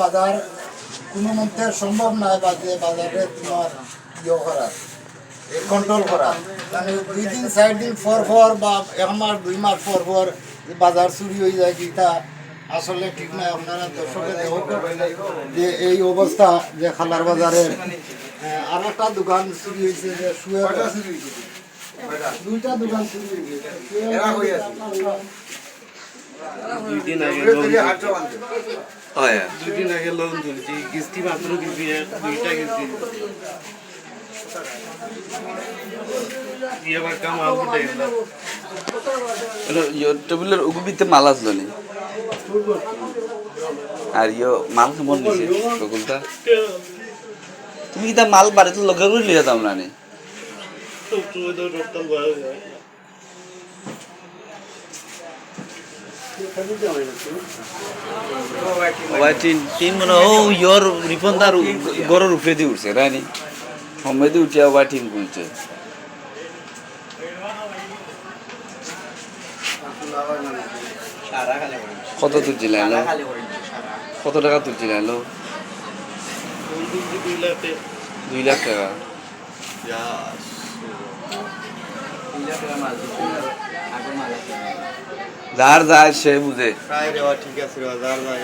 বাজার কোনো মধ্যে সম্ভব নয় বাজে বাজারে তোমার ইয়ে করা কন্ট্রোল করা। মানে দুই দিন চার দিন পর পর বা এক মাস দুই মাস পর যে বাজার চুরি হয়ে যায় কিটা আসলে ঠিক নাই আপনারা দর্শকে যে এই অবস্থা যে খালার বাজারের আর একটা দোকান চুরি হয়েছে যে শুয়ে দুইটা দোকান চুরি হয়েছে। দুই দিন আগে দুই দিন আগে লোন তুলছি কিস্তি মাত্র দুইটা কিস্তি হয়ে টেবিলের উগুবিতে মাল আসলো নি? আর ইয়ো মাল কেমন নিছে বকুলটা তুমি কিতা মাল বাড়িতে লগে করে লিয়ে না নি? তিন মনে ও ইয়োর রিফন তার গরুর উপরে দিয়ে উঠছে রানি। সময় দিয়ে উঠিয়া ওবা টিন খুলছে কত তুলছিল এলো কত টাকা তুলছিল লাখে দুই লাখ টাকা। যার যায় সে বুঝে ঠিক আছে যার যায়